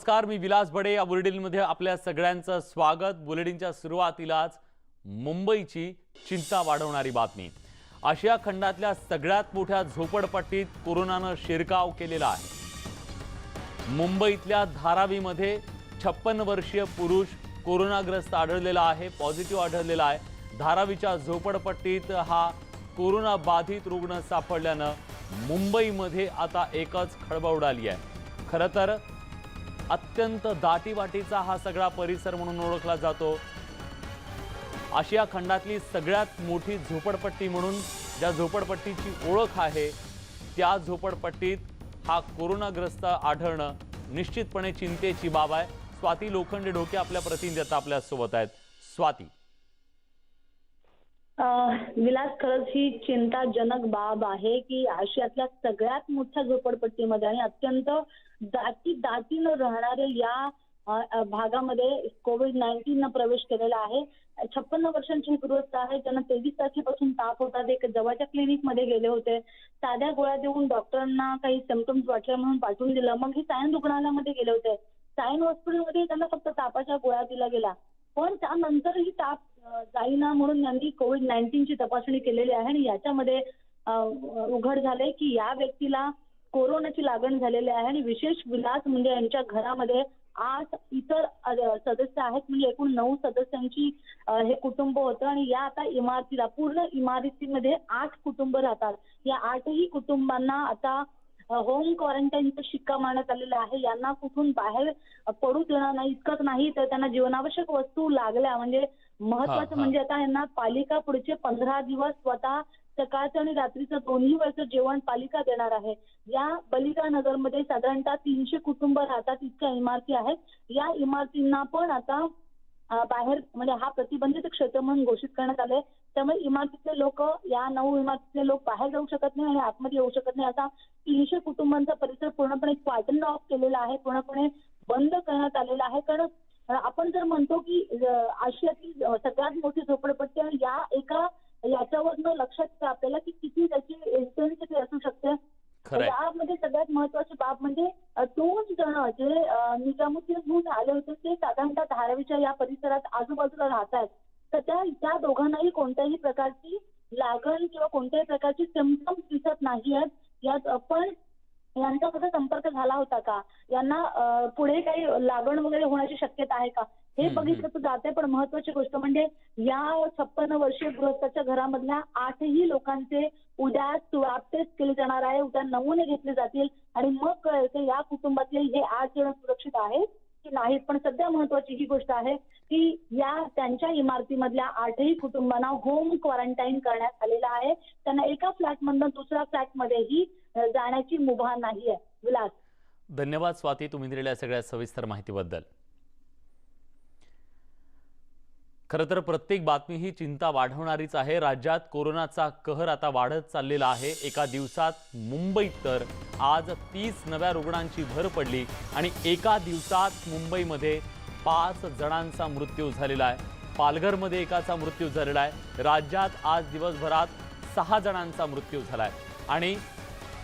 नमस्कार मी विलास बडे. या बुलेटिनमध्ये आपल्या सगळ्यांचं स्वागत. बुलेटिनच्या सुरुवातीलाच मुंबईची चिंता वाढवणारी बातमी. आशिया खंडातल्या सगळ्यात मोठ्या झोपडपट्टीत कोरोनानं शिरकाव केलेला आहे. मुंबईतल्या धारावीमध्ये छप्पन वर्षीय पुरुष कोरोनाग्रस्त आढळलेला आहे पॉझिटिव्ह आढळलेला आहे. धारावीच्या झोपडपट्टीत हा कोरोना बाधित रुग्ण सापडल्यानं मुंबईमध्ये आता एकच खळबळ उडाली आहे. खरं तर अत्यंत दाटीवाटीचा हा सगळा परिसर म्हणून ओळखला जातो. आशिया खंडातली सगळ्यात मोठी झोपडपट्टी म्हणून ज्या झोपडपट्टीची ओळख आहे त्या झोपडपट्टीत हा कोरोनाग्रस्त आढळणं निश्चितपणे चिंतेची बाब आहे. स्वाती लोखंडे ढोके आपल्या प्रतिनिधी आता आपल्यासोबत आहेत. स्वाती. अं, विलास खरंच ही चिंताजनक बाब आहे की आशियातल्या सगळ्यात मोठ्या झोपडपट्टीमध्ये आणि अत्यंत दाटी दाटीनं राहणाऱ्या या भागामध्ये कोविड नाईन्टीन प्रवेश केलेला आहे. छप्पन्न वर्षांचे गृहस्थ आहे. त्यांना तेवीस तारखेपासून ताप होता. ते जवळच्या क्लिनिकमध्ये गेले होते. साध्या गोळ्या देऊन डॉक्टरांना काही सिमटम्स वाटले म्हणून पाठवून दिलं. मग हे सायन रुग्णालयामध्ये गेले होते. सायन हॉस्पिटलमध्ये त्यांना फक्त तापाच्या गोळ्या दिला गेला पण त्यानंतरही ताप जाईना म्हणून यांनी कोविड नाईन्टीनची तपासणी केलेली आहे आणि याच्यामध्ये उघड झाले की या व्यक्तीला कोरोनाची लागण झालेली आहे आणि विशेष विलास म्हणजे यांच्या घरामध्ये आठ इतर सदस्य आहेत. म्हणजे एकूण नऊ सदस्यांची हे कुटुंब होतं. आणि या आता इमारतीला पूर्ण इमारतीमध्ये आठ कुटुंब राहतात. या आठही कुटुंबांना आता होम क्वारंटाईनचा शिक्का मारण्यात आलेला आहे. यांना कुठून बाहेर पडू देणार नाही इतकंच नाही. तर त्यांना जीवनावश्यक वस्तू लागल्या. म्हणजे महत्वाचं. म्हणजे आता यांना पालिका पुढचे पंधरा दिवस स्वतः सकाळचं आणि रात्रीचं दोन्ही वेळचं जेवण पालिका देणार आहे. या बलिका नगरमध्ये साधारणतः तीनशे कुटुंब राहतात इतक्या इमारती आहेत. या इमारतींना पण आता बाहेर म्हणजे हा प्रतिबंधित क्षेत्र म्हणून घोषित करण्यात आले त्यामुळे इमारतीतले लोक या नऊ इमारतीतले लोक बाहेर जाऊ शकत नाही आणि आतमध्ये येऊ शकत नाही. असा तीनशे कुटुंबांचा परिसर पूर्णपणे क्वार्टन ऑफ केलेला आहे पूर्णपणे बंद करण्यात आलेला आहे. कारण आपण जर म्हणतो की आशियातील सगळ्यात मोठी झोपडपट्टी आणि या एका याच्यावरनं लक्षात येतं आपल्याला की किती त्याची इंटेन्सिटी असू शकते. यामध्ये सगळ्यात महत्वाची बाब म्हणजे दोन जण जे निजामुद्दीनहून आले होते ते साधारणतः धारावीच्या या परिसरात आजूबाजूला राहत आहेत तर त्या त्या दोघांनाही कोणत्याही प्रकारची लागण किंवा कोणत्याही प्रकारची सिमटम्स दिसत नाही आहेत यात पण यांचा कसा संपर्क झाला होता का? यांना पुढे काही लागण वगैरे होण्याची शक्यता आहे का? हे बघितलं तर जाते पण महत्वाची गोष्ट म्हणजे या छप्पन्न वर्षीय गृहस्थाच्या घरामधल्या आठही लोकांचे उद्या टेस्ट केले जाणार आहे उद्या नमुने घेतले जातील आणि मग कळेल की या कुटुंबातले हे आठ जण सुरक्षित आहेत की नाहीत. पण सध्या महत्वाची ही गोष्ट आहे की या त्यांच्या इमारतीमधल्या आठही कुटुंबांना होम क्वारंटाईन करण्यात आलेलं आहे. त्यांना एका फ्लॅटमधून दुसऱ्या फ्लॅटमध्येही जाण्याची मुभा नाहीये विलास. धन्यवाद स्वाती तुम्ही दिलेल्या सगळ्या सविस्तर माहितीबद्दल. खरं तर प्रत्येक बातमी ही चिंता वाढवणारीच आहे. राज्यात कोरोनाचा कहर आता वाढत चाललेला आहे. एका दिवसात मुंबईत तर आज तीस नव्या रुग्णांची भर पडली आणि एका दिवसात मुंबईमध्ये पाच जणांचा मृत्यू झालेला आहे. पालघरमध्ये एकाचा मृत्यू झालेला आहे. राज्यात आज दिवसभरात सहा जणांचा मृत्यू झाला आहे आणि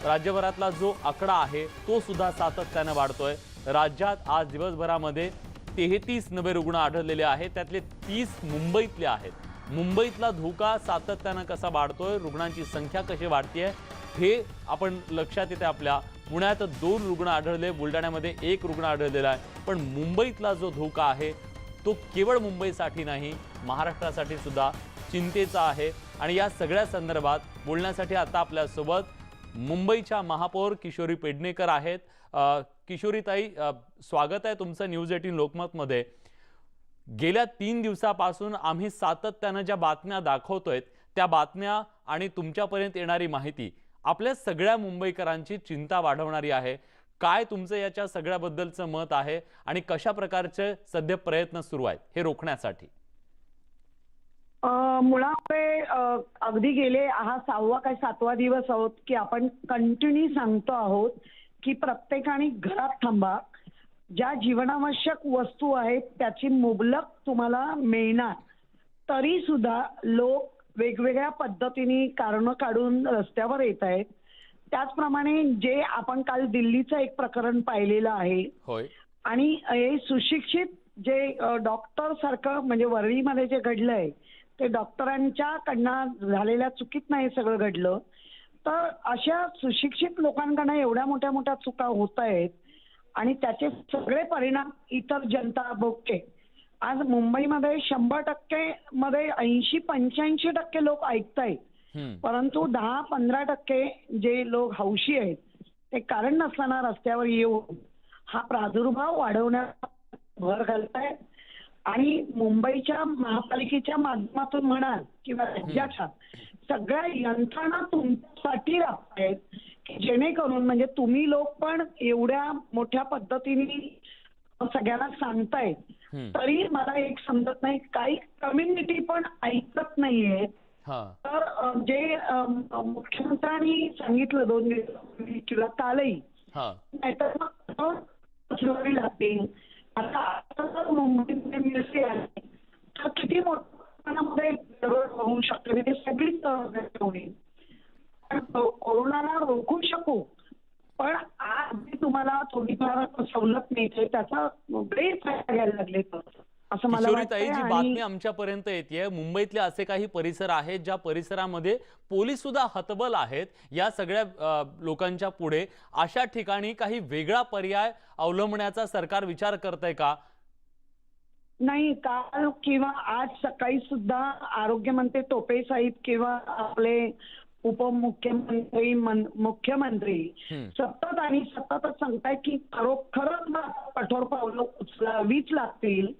राज्यभरातला जो आकडा आहे तो सुद्धा सातत्यानं वाढतोय. राज्यात आज दिवसभरामध्ये तेहतीस नवे रुग्ण आढळलेले आहेत. त्यातले तीस मुंबईतले आहेत. मुंबईतला धोका सातत्यानं कसा वाढतोय रुग्णांची संख्या कशी वाढते हे आपण लक्षात येते आपल्या पुण्यात दोन रुग्ण आढळले बुलढाण्यामध्ये एक रुग्ण आढळलेला आहे. पण मुंबईतला जो धोका आहे तो केवळ मुंबईसाठी नाही महाराष्ट्रासाठी सुद्धा चिंतेचा आहे. आणि या सगळ्या संदर्भात बोलण्यासाठी आता आपल्यासोबत मुंबईच्या महापौर किशोरी पेडणेकर आहेत. किशोरीताई स्वागत आहे तुमचं न्यूज एटीन लोकमतमध्ये. गेल्या तीन दिवसापासून आम्ही सातत्यानं ज्या बातम्या दाखवतोय त्या बातम्या आणि तुमच्यापर्यंत येणारी माहिती आपल्या सगळ्या मुंबईकरांची चिंता वाढवणारी आहे. काय तुमचं याच्या सगळ्याबद्दलचं मत आहे आणि कशा प्रकारचे सध्या प्रयत्न सुरू आहेत हे रोखण्यासाठी? अ, अगदी गेले हा सहावा काय सातवा दिवस आहोत की आपण कंटिन्यू सांगतो आहोत की प्रत्येकाने घरात थांबा. ज्या जीवनावश्यक वस्तू आहेत त्याची मुबलक तुम्हाला मिळणार. तरी सुद्धा लोक वेगवेगळ्या पद्धतीने कारणं काढून रस्त्यावर येत आहेत. त्याचप्रमाणे जे आपण काल दिल्लीचं एक प्रकरण पाहिलेलं आहे. आणि हे सुशिक्षित जे डॉक्टर सारखं म्हणजे वरळीमध्ये जे घडलंय ते डॉक्टरांच्या कडनं झालेल्या चुकीत नाही सगळं घडलं. तर अशा सुशिक्षित लोकांकडनं एवढ्या मोठ्या मोठ्या चुका होत आहेत आणि त्याचे सगळे परिणाम इतर जनता भोगते. आज मुंबईमध्ये शंभर टक्के मध्ये ऐंशी पंच्याऐंशी टक्के लोक ऐकतायत. परंतु दहा पंधरा टक्के जे लोक हौशी आहेत ते कारण नसताना रस्त्यावर येऊन हा प्रादुर्भाव वाढवण्यात भर घालतायत आणि मुंबईच्या महापालिकेच्या माध्यमातून म्हणाल किंवा राज्याच्या सगळ्या यंत्रणा तुमच्यासाठी राबतायत की जेणेकरून म्हणजे तुम्ही लोक पण एवढ्या मोठ्या पद्धतीने सगळ्यांना सांगतायत. तरी मला एक समजत नाही काही कम्युनिटी पण ऐकत नाहीये. हा. तर जे मुख्यमंत्र्यांनी सांगितलं दोन दिवसापूर्वी किंवा कालही नाहीतर मग लागतील आता आता जर मुंबईमध्ये मिरची आली तर किती मोठ्या प्रमाणामध्ये गडबड होऊ शकते ते सगळीच अ, होईल पण को- कोरोनाला रोखू शकू पण आज मी तुम्हाला थोडीफार सवलत मिळते त्याचा गैरफायदा घ्यायला लागले वाटतंय जी बातमी आमच्यापर्यंत येते मुंबईतले असे काही परिसर आहेत ज्या परिसरामध्ये पोलीस सुद्धा हतबल आहेत या सगळ्या लोकांच्या पुढे. अशा ठिकाणी काही वेगळा पर्याय अवलंबण्याचा सरकार विचार करतंय का? नाही काल किंवा आज सकाळी सुद्धा आरोग्यमंत्री टोपे साहेब किंवा आपले उपमुख्यमंत्री मुख्यमंत्री. सतत आणि सततच सांगताय की खरोखरच कठोर पावलं उचलावीच लागतील.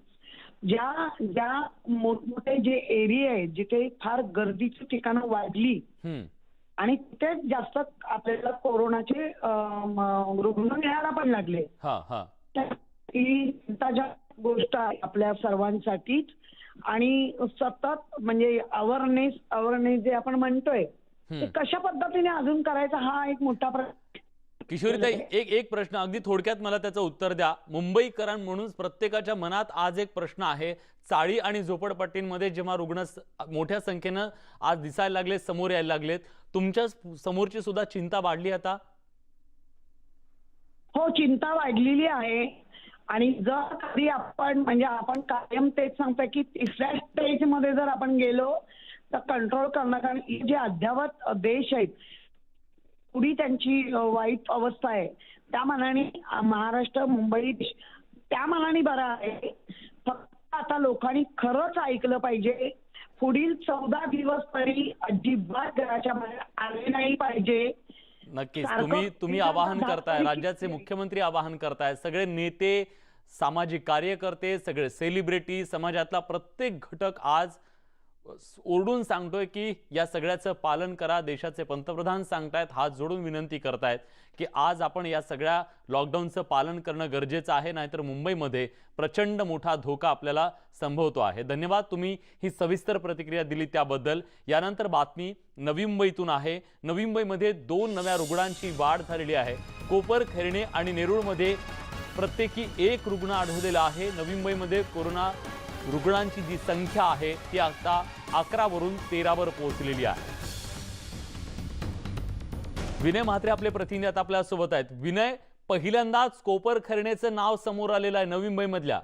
ज्या ज्या मोठमोठे जे एरिया आहेत जिथे फार गर्दीची ठिकाणं वाढली. आणि तिथेच जास्त आपल्याला कोरोनाचे रुग्ण मिळायला पण लागले हा चिंताजनक गोष्ट आहे आपल्या सर्वांसाठीच आणि सतत म्हणजे अवेअरनेस अवेअरनेस जे आपण म्हणतोय ते. कशा पद्धतीने अजून करायचा हा एक मोठा प्रश्न किशोरीताई एक एक प्रश्न. अगदी थोडक्यात मला त्याचं उत्तर द्या. मुंबईकरांन म्हणून प्रत्येकाच्या मनात आज एक प्रश्न आहे. चाळी आणि झोपडपट्टींमध्ये जेव्हा रुग्ण मोठ्या संख्येनं आज दिसायला लागले समोर यायला लागलेत तुमच्या समोरची सुद्धा चिंता वाढली आता? हो चिंता वाढलेली आहे. आणि जर कधी आपण म्हणजे आपण कायम तेच सांगतोय की तिसऱ्या स्टेजमध्ये जर आपण गेलो तर कंट्रोल करणं कारण ही जे अद्यावत देश आहेत पुढी त्यांची वाईट अवस्था आहे. त्या मनाने महाराष्ट्र मुंबई त्या मनाने बरा आहे. फक्त आता लोकांनी खरंच ऐकलं पाहिजे. पुढील चौदा दिवस तरी अजिबात घराच्या बाहेर आले नाही पाहिजे. नक्कीच. तुम्ही तुम्ही आवाहन करताय. राज्याचे मुख्यमंत्री आवाहन करताय. सगळे नेते सामाजिक कार्यकर्ते सगळे सेलिब्रिटी समाजातला प्रत्येक घटक आज ओरडून सांगतोय की या सगळ्याचं पालन करा देशाचे पंतप्रधान सांगतायत हात जोडून विनंती करतायत की आज आपण या सगळ्या लॉकडाऊनचं पालन करणं गरजेचं आहे नाहीतर मुंबईमध्ये प्रचंड मोठा धोका आपल्याला संभवतो आहे. धन्यवाद तुम्ही ही सविस्तर प्रतिक्रिया दिली त्याबद्दल. यानंतर बातमी नवी मुंबईतून आहे. नवी मुंबईमध्ये दोन नव्या रुग्णांची वाढ झालेली आहे. कोपर खैरणे आणि नेरूळमध्ये प्रत्येकी एक रुग्ण आढळलेला आहे. नवी मुंबईमध्ये कोरोना रुग्णांची जी संख्या आहे ती आता अकरावरून तेरावर पोहोचलेली आहे. विनय म्हात्रे आपले प्रतिनिधी आता आपल्यासोबत आहेत. विनय पहिल्यांदाच कोपर खरणेचं नाव समोर आलेलं आहे नवी मुंबईमधल्या.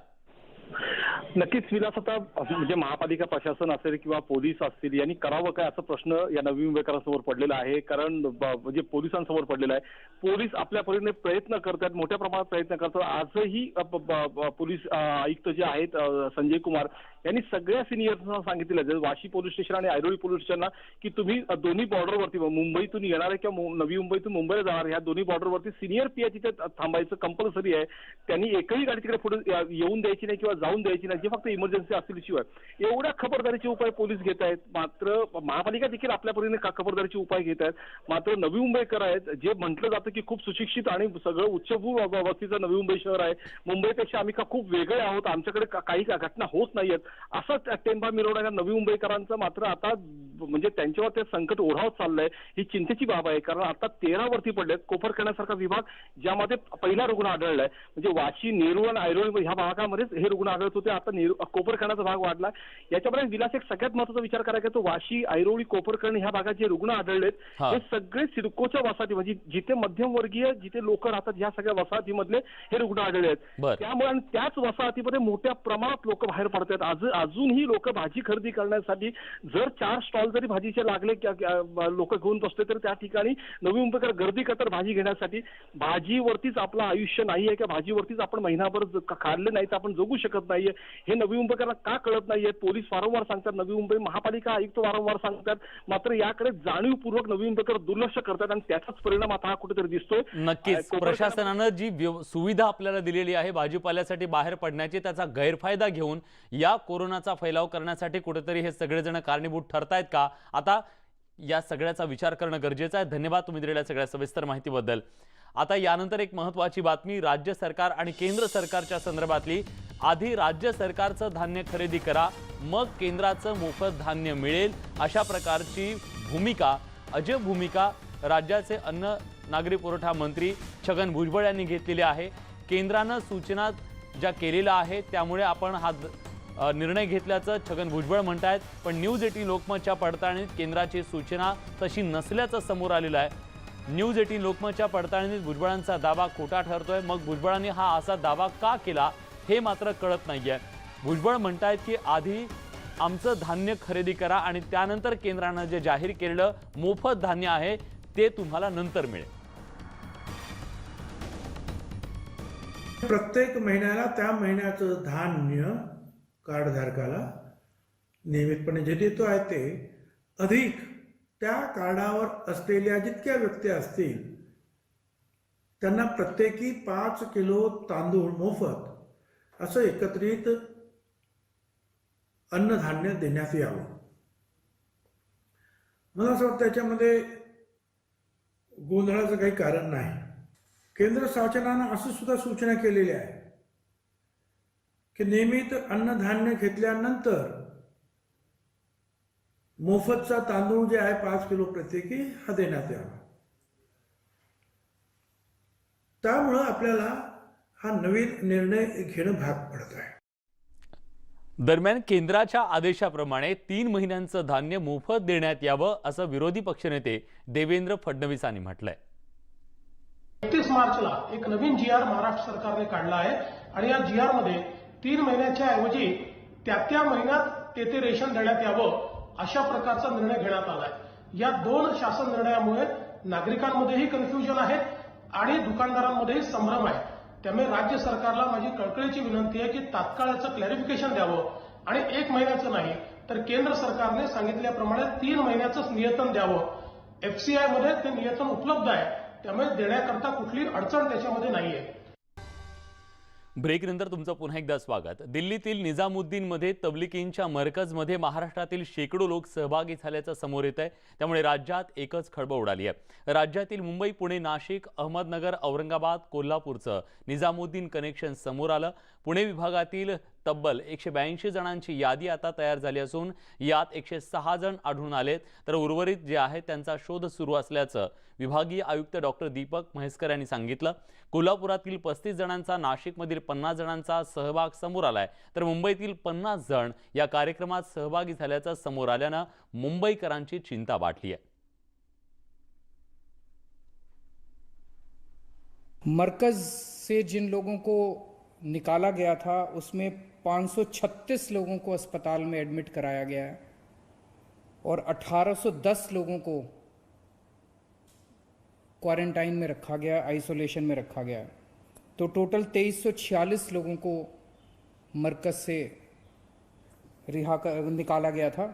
नक्कीच विलास आता म्हणजे महापालिका प्रशासन असेल किंवा पोलीस असतील यांनी करावं काय असा प्रश्न या नवीन मुंबईकरांसमोर पडलेला आहे. कारण ब- म्हणजे पोलिसांसमोर पडलेला आहे. पोलीस आपल्या परीने प्रयत्न करतात मोठ्या प्रमाणात प्रयत्न करतात. आजही पोलीस आयुक्त जे आहेत संजय कुमार यांनी सगळ्या सिनियर्सना सांगितलेलं आहे, वाशी पोलीस स्टेशन आणि ऐरोली पोलीस स्टेशनला की तुम्ही दोन्ही बॉर्डरवरती मुंबईतून येणारे किंवा नवी मुंबईतून मुंबईला जाणार ह्या दोन्ही बॉर्डरवरती सिनियर पी तिथे थांबायचं कंपल्सरी आहे. त्यांनी एकही गाडी तिकडे पुढे येऊन द्यायची नाही किंवा जाऊन द्यायची नाही. पाहिजे फक्त इमर्जन्सी असतील शिवाय एवढ्या खबरदारीचे उपाय पोलीस घेत आहेत. मात्र महापालिका देखील आपल्या परीने का- खबरदारीचे उपाय घेत आहेत. मात्र नवी मुंबईकर आहेत जे म्हटलं जातं की खूप सुशिक्षित आणि सगळं उच्चभू वस्तीचं नवी मुंबई शहर आहे. मुंबईपेक्षा आम्ही का खूप वेगळे आहोत. आमच्याकडे का- काही घटना होत नाहीयेत. असं टेंपा मिरवणाऱ्या नवी मुंबईकरांचं मात्र आता म्हणजे त्यांच्यावर ते संकट ओढावत चाललंय ही चिंतेची बाब आहे. कारण आता तेरा वरती पडले कोपरखेड्यासारखा विभाग ज्यामध्ये पहिला रुग्ण आढळलाय. म्हणजे वाशी नेरूळ आणि ऐरोळी ह्या भागामध्येच हे रुग्ण आढळत होते. आता नेरू कोपरखेड्याचा भाग वाढला. याच्यामध्ये विलास एक सगळ्यात महत्त्वाचा विचार करायचा तो वाशी ऐरोळी कोपरखंड ह्या भागात जे रुग्ण आढळलेत हा. सगळे सिडकोच्या वसाहती म्हणजे जिथे मध्यमवर्गीय जिथे लोक राहतात ह्या सगळ्या वसाहतीमधले हे रुग्ण आढळले आहेत. त्यामुळे आणि त्याच वसाहतीमध्ये मोठ्या प्रमाणात लोक बाहेर पडत आहेत आज अजूनही लोक भाजी खरेदी करण्यासाठी जर चार स्टॉल जरी भाजीचे लागले लोक घेऊन बसले तर त्या ठिकाणी नवी मुंबईकर गर्दी करतात भाजी घेण्यासाठी. भाजीवरतीच आपलं आयुष्य नाही आहे किंवा भाजीवरतीच आपण महिनाभर खाल्ले नाही तर आपण जगू शकत नाहीये. हे नवी मुंबईकरांना का कळत नाहीये? पोलीस वारंवार सांगतात नवी मुंबई महापालिका आयुक्त वारंवार सांगतात. मात्र याकडे जाणीवपूर्वक नवी मुंबईकर दुर्लक्ष करतात आणि त्याचाच परिणाम आता हा कुठेतरी दिसतोय. नक्कीच. प्रशासनानं जी सुविधा आपल्याला दिलेली आहे भाजीपाल्यासाठी बाहेर पडण्याची त्याचा गैरफायदा घेऊन या कोरोनाचा फैलाव करण्यासाठी कुठेतरी हे सगळेजण कारणीभूत ठरतायत का? आता या सगळ्याचा विचार करणं गरजेचं आहे. धन्यवाद तुम्ही दिलेल्या सगळ्या सविस्तर माहितीबद्दल. आता यानंतर एक महत्वाची बातमी राज्य सरकार आणि केंद्र सरकारच्या संदर्भातली. आधी राज्य सरकारचं धान्य खरेदी करा मग केंद्राचं मोफत धान्य मिळेल अशा प्रकारची भूमिका अजब भूमिका राज्याचे अन्न नागरी पुरवठा मंत्री छगन भुजबळ यांनी घेतलेली आहे. केंद्रानं सूचना ज्या केलेल्या आहेत त्यामुळे आपण हा निर्णय घेतल्याचं छगन भुजबळ म्हणत आहेत पण न्यूज एटीन लोकमतच्या पडताळणीत केंद्राची सूचना तशी नसल्याचं समोर आलेलं आहे. न्यूज एटीन लोकमतच्या पडताळणीत भुजबळांचा दावा खोटा ठरतोय. मग भुजबळांनी हा असा दावा का केला हे मात्र कळत नाहीये. भुजबळ म्हणतायत की आधी आमचं धान्य खरेदी करा आणि त्यानंतर केंद्रानं जे जाहीर केलेलं मोफत धान्य आहे ते तुम्हाला नंतर मिळेल. प्रत्येक महिन्याला त्या महिन्याचं धान्य कार्डधारकाला नियमितपणे जे देतो आहे ते अधिक त्या कार्डावर असलेल्या जितक्या व्यक्ती असतील त्यांना प्रत्येकी पाच किलो तांदूळ मोफत असं एकत्रित अन्नधान्य देण्यात यावं. मला असं वाटतं त्याच्यामध्ये गोंधळाचं काही कारण नाही. केंद्र शासनानं असं सुद्धा सूचना केलेली आहे की नियमित अन्नधान्य घेतल्यानंतर मोफतचा तांदूळ जे आहे पाच किलो प्रत्येकी हा देण्यात यावा. त्यामुळं आपल्याला हा नवीन निर्णय घेणं भाग पडत आहे. दरम्यान केंद्राच्या आदेशाप्रमाणे तीन महिन्यांचं धान्य मोफत देण्यात यावं असं विरोधी पक्षनेते देवेंद्र फडणवीसांनी म्हटलंय. एकतीस मार्चला एक नवीन जी आर महाराष्ट्र सरकारने काढला आहे आणि या जी आरमध्ये तीन महिन्याच्या ऐवजी त्या त्या महिन्यात ते ते रेशन देण्यात यावं अशा प्रकारचा निर्णय घेण्यात आलाय. या दोन शासन निर्णयामुळे नागरिकांमध्येही कन्फ्युजन आहे आणि दुकानदारांमध्येही संभ्रम आहे. त्यामुळे राज्य सरकारला माझी कळकळीची विनंती आहे की तात्काळ याचं क्लॅरिफिकेशन द्यावं. आणि एक महिन्याचं नाही तर केंद्र सरकारने सांगितल्याप्रमाणे तीन महिन्याचंच नियतन द्यावं. एफसीआयमध्ये ते नियतन उपलब्ध आहे. त्यामुळे देण्याकरता कुठली अडचण त्याच्यामध्ये नाहीये. ब्रेकनंतर तुमचं पुन्हा एकदा स्वागत. दिल्लीतील निजामुद्दीनमध्ये तबलिकींच्या मरकजमध्ये महाराष्ट्रातील शेकडो लोक सहभागी झाल्याचं समोर येत आहे त्यामुळे राज्यात एकच खळबळ उडाली आहे. राज्यातील मुंबई पुणे नाशिक अहमदनगर औरंगाबाद कोल्हापूरचं निजामुद्दीन कनेक्शन समोर आलं. पुणे विभागातील तब्बल एकशे ब्याऐंशी जणांची यादी आता तयार झाली असून यात एकशे सहा जण आढळून आलेत. तर उर्वरित जे आहेत त्यांचा शोध सुरू असल्याचं विभागीय आयुक्त डॉक्टर दीपक म्हैसकर यांनी सांगितलं. कोल्हापुरातील पस्तीस जणांचा नाशिकमधील पन्नास जणांचा सहभाग समोर आलाय. तर मुंबईतील पन्नास जण या कार्यक्रमात सहभागी झाल्याचं समोर आल्यानं मुंबईकरांची चिंता वाढली आहे. मरकज से जिन लोगों को निकाला गया था उसमें 536 लोगों को अस्पताल में एडमिट कराया गया है और 1810 लोगों को क्वारंटाइन में रखा गया, आइसोलेशन में रखा गया तो टोटल 2346 लोगों को मरकज से रिहा कर, निकाला गया था।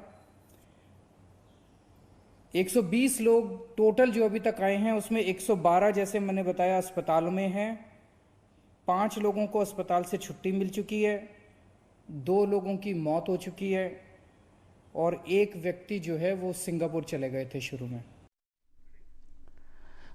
120 लोग टोटल जो अभी तक आए हैं, उसमें 112 जैसे मैंने बताया अस्पताल में हैं। पाँच लोगों को अस्पताल से छुट्टी मिल चुकी है। दो लोगों की मौत हो चुकी है और एक व्यक्ति जो है वो सिंगापुर चले गए थे शुरू में।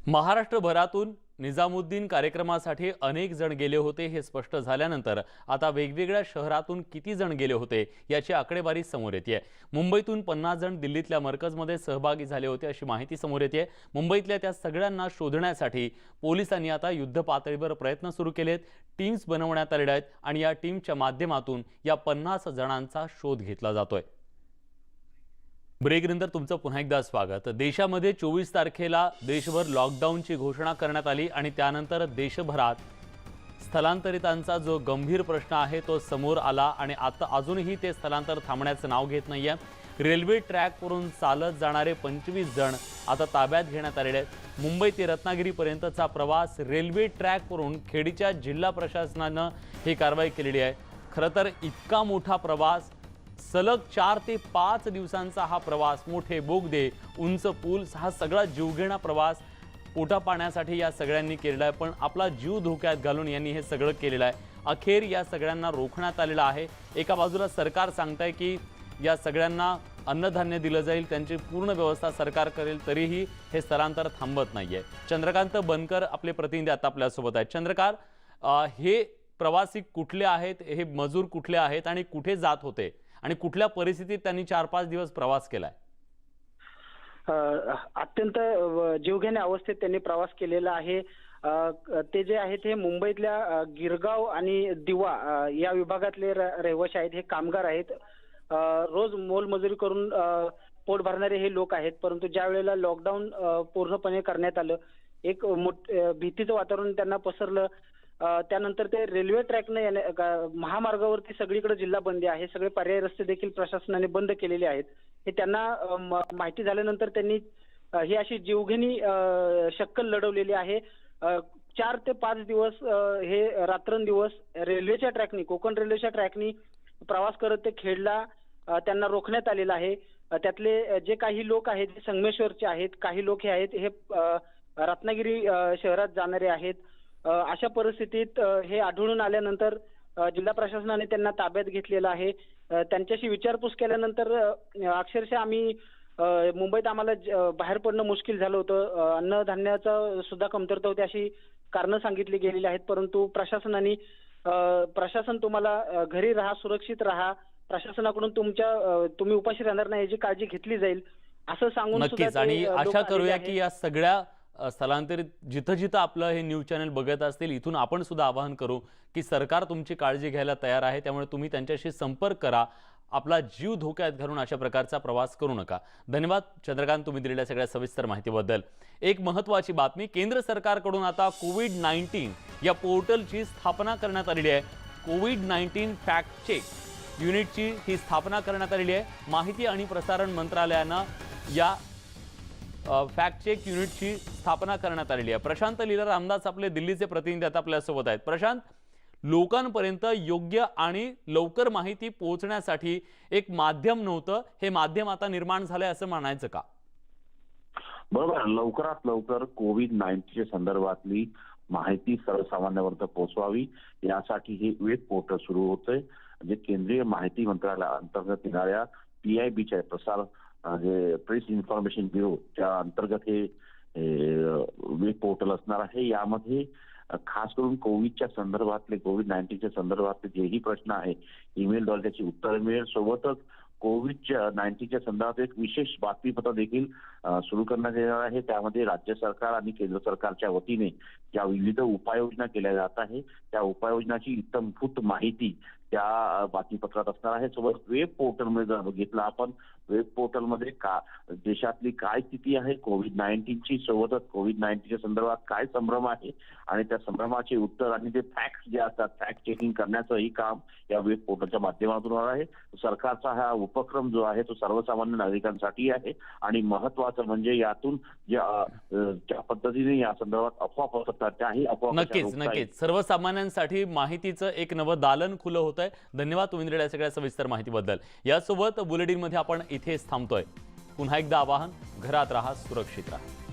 महाराष्ट्रभरातून निजामुद्दीन कार्यक्रमासाठी अनेक जण गेले होते हे स्पष्ट झाल्यानंतर आता वेगवेगळ्या शहरातून किती जण गेले होते याची आकडेवारी समोर येते मुंबईतून पन्नास जण दिल्लीतल्या मरकजमध्ये सहभागी झाले होते अशी माहिती समोर येते मुंबईतल्या त्या सगळ्यांना शोधण्यासाठी पोलिसांनी आता युद्ध पातळीवर प्रयत्न सुरू केलेत. टीम्स बनवण्यात आलेल्या आहेत आणि या टीमच्या माध्यमातून या पन्नास जणांचा शोध घेतला जातोय. ब्रेकनंतर तुमचं पुन्हा एकदा स्वागत. देशामध्ये चोवीस तारखेला देशभर लॉकडाऊनची घोषणा करण्यात आली आणि त्यानंतर देशभरात स्थलांतरितांचा जो गंभीर प्रश्न आहे तो समोर आला आणि आता अजूनही ते स्थलांतर थांबण्याचं नाव घेत नाही आहे रेल्वे ट्रॅकवरून चालत जाणारे पंचवीस जण आता ताब्यात घेण्यात आलेले आहेत. मुंबई ते रत्नागिरीपर्यंतचा प्रवास रेल्वे ट्रॅकवरून खेडीच्या जिल्हा प्रशासनानं ही कारवाई केलेली आहे. खरं तर इतका मोठा प्रवास सलग चार ते पाच दिवसांचा हा प्रवास मोठे बोगदे उंच पूल हा सगळा जीवघेणा प्रवास पोटा पाण्यासाठी या सगळ्यांनी केलेला आहे. पण आपला जीव धोक्यात घालून यांनी हे सगळं केलेलं आहे. अखेर या सगळ्यांना रोखण्यात आलेलं आहे. एका बाजूला सरकार सांगतंय की या सगळ्यांना अन्नधान्य दिलं जाईल त्यांची पूर्ण व्यवस्था सरकार करेल तरीही हे स्थलांतर थांबत नाही आहे चंद्रकांत बनकर आपले प्रतिनिधी आता आपल्यासोबत आहेत. चंद्रकांत हे प्रवासी कुठले आहेत? हे मजूर कुठले आहेत? आणि कुठे जात होते? आणि कुठल्या परिस्थितीत त्यांनी चार पाच दिवस प्रवास केलाय? अत्यंत जीवघेण्या अवस्थेत त्यांनी प्रवास केलेला आहे. ते जे आहेत हे मुंबईतल्या गिरगाव आणि दिवा या विभागातले र- रहिवासी आहेत हे कामगार आहेत. रोज मोलमजुरी करून पोट भरणारे हे लोक आहेत. परंतु ज्या वेळेला लॉकडाऊन पूर्णपणे करण्यात आलं एक मोठ भीतीचं वातावरण त्यांना पसरलं त्यानंतर ते रेल्वे ट्रॅकने येण्या- महामार्गावरती सगळीकडे जिल्हा बंदी आहे. सगळे पर्यायी रस्ते देखील प्रशासनाने बंद केलेले आहेत. हे त्यांना म- माहिती झाल्यानंतर त्यांनी ही अशी जीवघेणी शक्कल लढवलेली आहे. चार ते पाच दिवस हे रात्रंदिवस रेल्वेच्या ट्रॅकनी कोकण रेल्वेच्या ट्रॅकनी प्रवास करत ते खेडला त्यांना रोखण्यात आलेलं आहे. त्यातले जे काही लोक आहेत ते संगमेश्वरचे आहेत काही लोक हे आहेत हे रत्नागिरी शहरात जाणारे आहेत. अशा परिस्थितीत हे आढळून आल्यानंतर जिल्हा प्रशासनाने त्यांना ताब्यात घेतलेलं आहे. त्यांच्याशी विचारपूस केल्यानंतर अक्षरशः आम्ही मुंबईत आम्हाला बाहेर पडणं मुश्किल झालं होतं. अन्नधान्याचं सुद्धा कमतरता होती अशी कारणं सांगितली गेलेली आहेत. परंतु प्रशासनाने प्रशासन तुम्हाला घरी राहा सुरक्षित राहा. प्रशासनाकडून तुमच्या तुम्ही उपाशी राहणार नाही याची काळजी घेतली जाईल. असं सांगून सुद्धा नक्कीच. आणि आशा करूया. की या सगळ्या स्थलांतरित जिथं जिथं आपलं हे न्यूज चॅनल बघत असतील इथून आपण सुद्धा आवाहन करू की सरकार तुमची काळजी घ्यायला तयार आहे त्यामुळे तुम्ही त्यांच्याशी संपर्क करा. आपला जीव धोक्यात घालून अशा प्रकारचा प्रवास करू नका. धन्यवाद. चंद्रकांत तुम्ही दिलेल्या सगळ्या सविस्तर माहितीबद्दल. एक महत्त्वाची बातमी केंद्र सरकारकडून आता कोविड नाईन्टीन या पोर्टलची स्थापना करण्यात आलेली आहे. कोविड नाईन्टीन फॅक्ट चेक युनिटची ही स्थापना करण्यात आलेली आहे. माहिती आणि प्रसारण मंत्रालयानं या फॅक्ट चेक युनिटची स्थापना करण्यात आलेली आहे. प्रशांत लीला रामदास आपले दिल्लीचे प्रतिनिधी आता आपल्यासोबत आहेत. प्रशांत लोकांपर्यंत योग्य आणि लवकर माहिती पोहोचण्यासाठी एक माध्यम नव्हतं. हे माध्यम आता निर्माण झालंय असं म्हणायचं का? बरोबर. लवकरात लवकर कोविड नाईन्टीनच्या संदर्भातली माहिती सर्वसामान्यापर्यंत पोहोचवावी. यासाठी हे वेब पोर्टल सुरू होतंय. जे केंद्रीय माहिती मंत्रालया अंतर्गत येणाऱ्या पीआयबीच्या प्रसार जे प्रेस इन्फॉर्मेशन ब्युरो त्या अंतर्गत हे वेब पोर्टल असणार आहे. यामध्ये खास करून कोविडच्या संदर्भातले कोविड नाईन्टीनच्या संदर्भातले जेही प्रश्न आहे ईमेलद्वारे त्याची उत्तरं मिळेल. सोबतच कोविडच्या नाईन्टीनच्या संदर्भात एक विशेष बातमीपत्र देखील सुरू करण्यात येणार आहे. त्यामध्ये राज्य सरकार आणि केंद्र सरकारच्या वतीने ज्या विविध उपाययोजना केल्या जात आहे त्या उपाययोजनाची इतमभूत माहिती त्या बातमीपत्रात असणार आहे. सोबत वेब पोर्टलमध्ये जर बघितलं आपण वेब पोर्टलमध्ये का देशातली काय स्थिती आहे कोविड नाईन्टीनची सोबतच कोविड नाईन्टीनच्या संदर्भात काय संभ्रम आहे? आणि त्या संभ्रमाचे उत्तर आणि ते फॅक्ट जे असतात फॅक्ट चेकिंग करण्याचंही काम या वेब पोर्टलच्या माध्यमातून होणार आहे. सरकारचा हा उपक्रम जो आहे तो सर्वसामान्य नागरिकांसाठी आहे. आणि महत्वाचं म्हणजे यातून ज्या पद्धतीने या संदर्भात अफवा पसरतात त्याही अफवा नक्कीच. नक्कीच. सर्वसामान्यांसाठी माहितीचं एक नवं दालन खुलं होत आहे धन्यवाद तुम्ही सगळ्या सविस्तर माहितीबद्दल. यासोबत बुलेटिनमध्ये आपण इथेच थांबतोय. पुन्हा एकदा आवाहन घरात राहा सुरक्षित राहा.